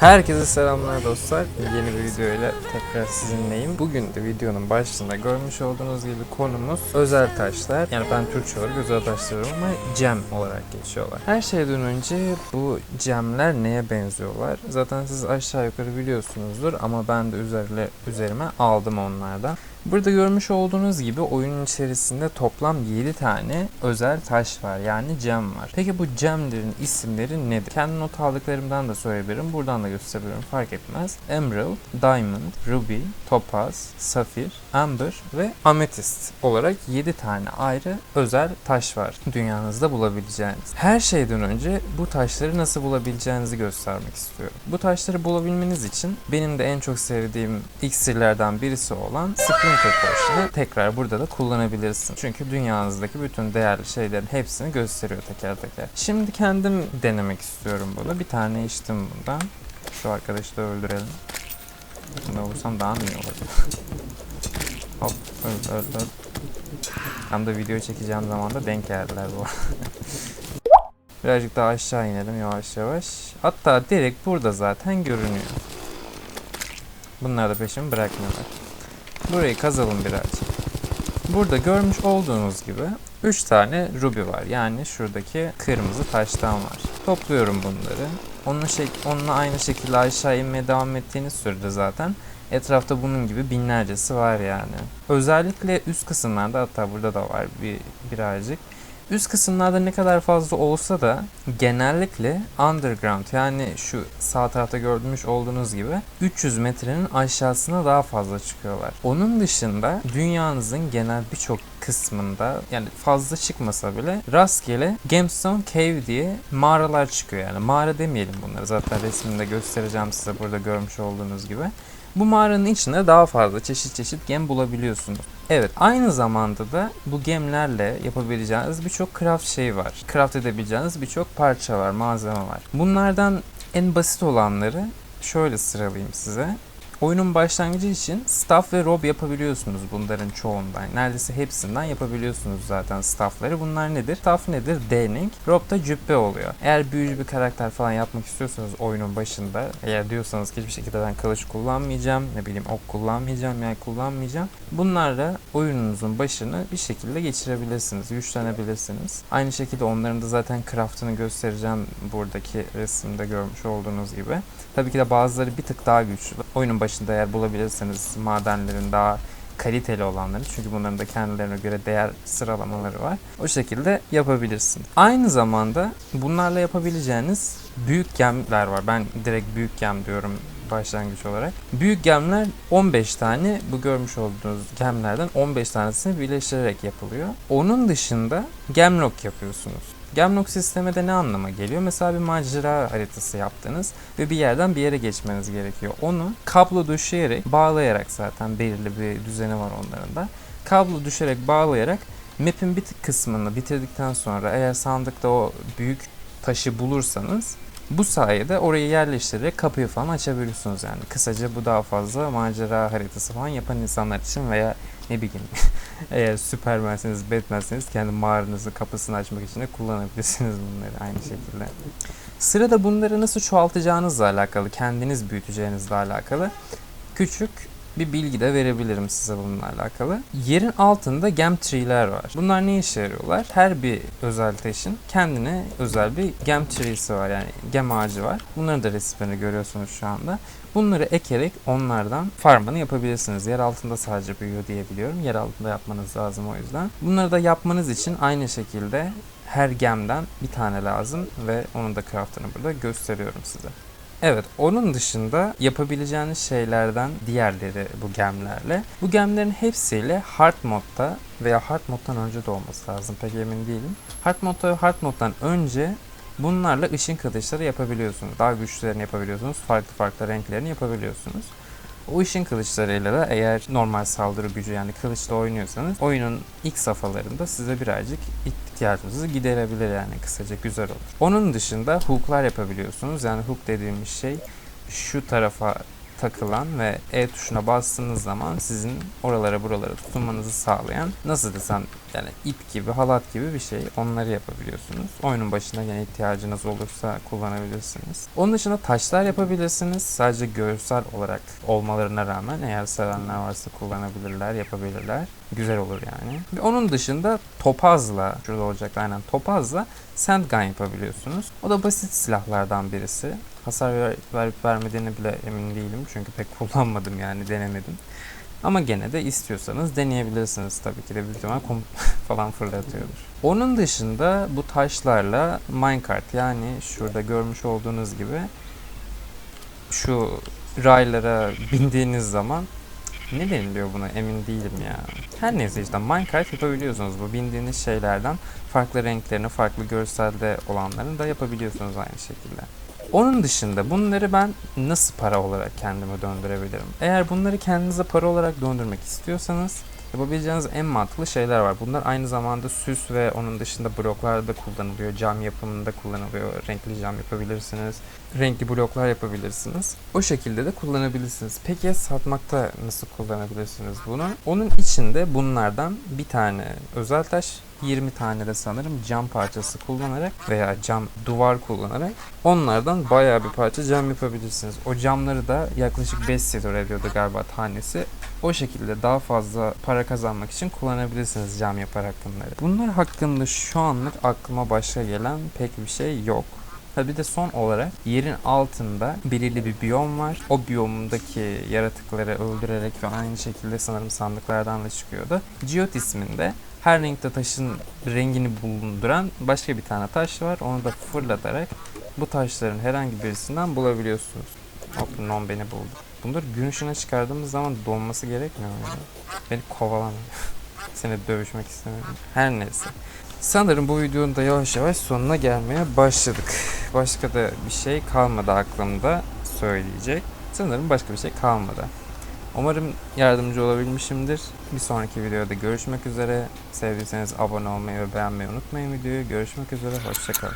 Herkese selamlar dostlar. Yeni bir video ile tekrar sizinleyim. Bugün de videonun başında görmüş olduğunuz gibi konumuz özel taşlar. Yani ben Türkçe olarak özel taş diyorum ama gem olarak geçiyorlar. Her şeyden önce bu gemler neye benziyorlar? Zaten siz aşağı yukarı biliyorsunuzdur ama ben de üzerine, üzerime aldım onlardan. Burada görmüş olduğunuz gibi oyunun içerisinde toplam 7 tane özel taş var. Yani gem var. Peki bu gemlerin isimleri nedir? Kendi not aldıklarımdan da söyleyebilirim. Buradan da gösterebilirim. Fark etmez. Emerald, Diamond, Ruby, Topaz, Safir, Amber ve Amethyst olarak 7 tane ayrı özel taş var dünyanızda bulabileceğiniz. Her şeyden önce bu taşları nasıl bulabileceğinizi göstermek istiyorum. Bu taşları bulabilmeniz için benim de en çok sevdiğim iksirlerden birisi olan Splinter Potion'ı tekrar burada da kullanabilirsin. Çünkü dünyanızdaki bütün değerli şeylerin hepsini gösteriyor teker teker. Şimdi kendim denemek istiyorum bunu. Bir tane içtim bundan. Şu arkadaşı da öldürelim. Bunu vursam daha mı iyi olacak? Hop öl öl öl. Tam da video çekeceğim zaman da denk geldiler bu. Birazcık daha aşağı inelim yavaş yavaş. Hatta direkt burada zaten görünüyor. Bunlar da peşimi bırakmıyorlar. Burayı kazalım birazcık. Burada görmüş olduğunuz gibi 3 tane ruby var. Yani şuradaki kırmızı taştan var. Topluyorum bunları. Onunla, şek onunla aynı şekilde aşağı inmeye devam ettiğiniz sürede zaten etrafta bunun gibi binlercesi var yani. Özellikle üst kısımlarda hatta burada da var bir birazcık. Üst kısımlarda ne kadar fazla olsa da genellikle underground yani şu sağ tarafta gördüğümüz olduğunuz gibi 300 metrenin aşağısına daha fazla çıkıyorlar. Onun dışında dünyanızın genel birçok kısmında yani fazla çıkmasa bile rastgele Gemstone Cave diye mağaralar çıkıyor yani. Mağara demeyelim bunları zaten resminde göstereceğim size burada görmüş olduğunuz gibi. Bu mağaranın içinde daha fazla çeşit çeşit gem bulabiliyorsunuz. Evet aynı zamanda da bu gemlerle yapabileceğiniz birçok craft şey var. Craft edebileceğiniz birçok parça var, malzeme var. Bunlardan en basit olanları şöyle sıralayayım size. Oyunun başlangıcı için staff ve rob yapabiliyorsunuz bunların çoğundan. Neredeyse hepsinden yapabiliyorsunuz zaten staffları. Bunlar nedir? Staff nedir? Değnek. Rob da cübbe oluyor. Eğer büyücü bir karakter falan yapmak istiyorsanız oyunun başında eğer diyorsanız ki hiçbir şekilde ben kılıç kullanmayacağım, ne bileyim ok kullanmayacağım, yay kullanmayacağım. Bunlarla oyununuzun başını bir şekilde geçirebilirsiniz, güçlenebilirsiniz. Aynı şekilde onların da zaten craftını göstereceğim buradaki resimde görmüş olduğunuz gibi. Tabii ki de bazıları bir tık daha güçlü. Oyunun başında eğer bulabilirseniz madenlerin daha kaliteli olanları çünkü bunların da kendilerine göre değer sıralamaları var. O şekilde yapabilirsin. Aynı zamanda bunlarla yapabileceğiniz büyük gemler var. Ben direkt büyük gem diyorum başlangıç olarak. Büyük gemler 15 tane bu görmüş olduğunuz gemlerden 15 tanesini birleştirerek yapılıyor. Onun dışında gemlock yapıyorsunuz. Gemlock sistemi de ne anlama geliyor? Mesela bir macera haritası yaptınız ve bir yerden bir yere geçmeniz gerekiyor. Onu kablo döşeyerek, bağlayarak zaten belirli bir düzeni var onların da. Kablo düşerek bağlayarak map'in bir kısmını bitirdikten sonra eğer sandıkta o büyük taşı bulursanız bu sayede orayı yerleştirerek kapıyı falan açabiliyorsunuz yani. Kısaca bu daha fazla macera haritası falan yapan insanlar için veya ne bileyim eğer Superman'seniz, Batman'seniz kendi mağaranızın kapısını açmak için de kullanabilirsiniz bunları aynı şekilde. Sırada bunları nasıl çoğaltacağınızla alakalı, kendiniz büyüteceğinizle alakalı küçük bir bilgi de verebilirim size bununla alakalı. Yerin altında gem tree'ler var. Bunlar ne işe yarıyorlar? Her bir özel taşın kendine özel bir gem tree'si var yani gem ağacı var. Bunların da resimlerini görüyorsunuz şu anda. Bunları ekerek onlardan farmını yapabilirsiniz. Yer altında sadece büyüyor diyebiliyorum. Yer altında yapmanız lazım o yüzden. Bunları da yapmanız için aynı şekilde her gemden bir tane lazım ve onun da craftını burada gösteriyorum size. Evet, onun dışında yapabileceğiniz şeylerden diğerleri bu gemlerle. Bu gemlerin hepsiyle hard modda veya hard moddan önce de olması lazım pek emin değilim. Hard modda ve hard moddan önce bunlarla ışın kılıçları yapabiliyorsunuz. Daha güçlülerini yapabiliyorsunuz. Farklı farklı renklerini yapabiliyorsunuz. O ışın kılıçlarıyla da eğer normal saldırı gücü yani kılıçla oynuyorsanız oyunun ilk safhalarında size birazcık ihtiyacınızı giderebilir yani kısaca güzel olur. Onun dışında hooklar yapabiliyorsunuz. Yani hook dediğimiz şey şu tarafa takılan ve E tuşuna bastığınız zaman sizin oralara buralara tutunmanızı sağlayan nasıl desem yani ip gibi halat gibi bir şey onları yapabiliyorsunuz. Oyunun başında yine ihtiyacınız olursa kullanabilirsiniz. Onun dışında taşlar yapabilirsiniz. Sadece görsel olarak olmalarına rağmen eğer sevenler varsa kullanabilirler, yapabilirler. Güzel olur yani. Ve onun dışında topazla, şurada olacak aynen topazla sandgun yapabiliyorsunuz. O da basit silahlardan birisi. Hasar ver, verip vermediğini bile emin değilim çünkü pek kullanmadım yani denemedim. Ama gene de istiyorsanız deneyebilirsiniz tabii ki de büyük ihtimal kum falan fırlatıyordur. Onun dışında bu taşlarla minecart yani şurada görmüş olduğunuz gibi şu raylara bindiğiniz zaman ne deniliyor buna emin değilim ya. Her neyse işte minecart yapabiliyorsunuz bu bindiğiniz şeylerden farklı renklerini farklı görselde olanlarını da yapabiliyorsunuz aynı şekilde. Onun dışında bunları ben nasıl para olarak kendime döndürebilirim? Eğer bunları kendinize para olarak döndürmek istiyorsanız yapabileceğiniz en mantıklı şeyler var. Bunlar aynı zamanda süs ve onun dışında bloklarda kullanılıyor. Cam yapımında kullanılıyor. Renkli cam yapabilirsiniz. Renkli bloklar yapabilirsiniz. O şekilde de kullanabilirsiniz. Peki ya satmakta nasıl kullanabilirsiniz bunu? Onun içinde bunlardan bir tane özel taş 20 tane de sanırım cam parçası kullanarak veya cam duvar kullanarak onlardan bayağı bir parça cam yapabilirsiniz. O camları da yaklaşık 5 silver ediyordu galiba tanesi. O şekilde daha fazla para kazanmak için kullanabilirsiniz cam yaparak bunları. Bunlar hakkında şu anlık aklıma başka gelen pek bir şey yok. Ha bir de son olarak yerin altında belirli bir biyom var. O biyomundaki yaratıkları öldürerek ve aynı şekilde sanırım sandıklardan da çıkıyordu. Geot isminde her renkte taşın rengini bulunduran başka bir tane taş var. Onu da fırlatarak bu taşların herhangi birisinden bulabiliyorsunuz. Hop non beni buldu. Bunları gün ışığına çıkardığımız zaman donması gerekmiyor mu? Beni kovalama. Seni dövüşmek istemiyorum. Her neyse. Sanırım bu videonun da yavaş yavaş sonuna gelmeye başladık. Başka da bir şey kalmadı aklımda söyleyecek. Sanırım başka bir şey kalmadı. Umarım yardımcı olabilmişimdir. Bir sonraki videoda görüşmek üzere. Sevdiyseniz abone olmayı ve beğenmeyi unutmayın videoyu. Görüşmek üzere. Hoşçakalın.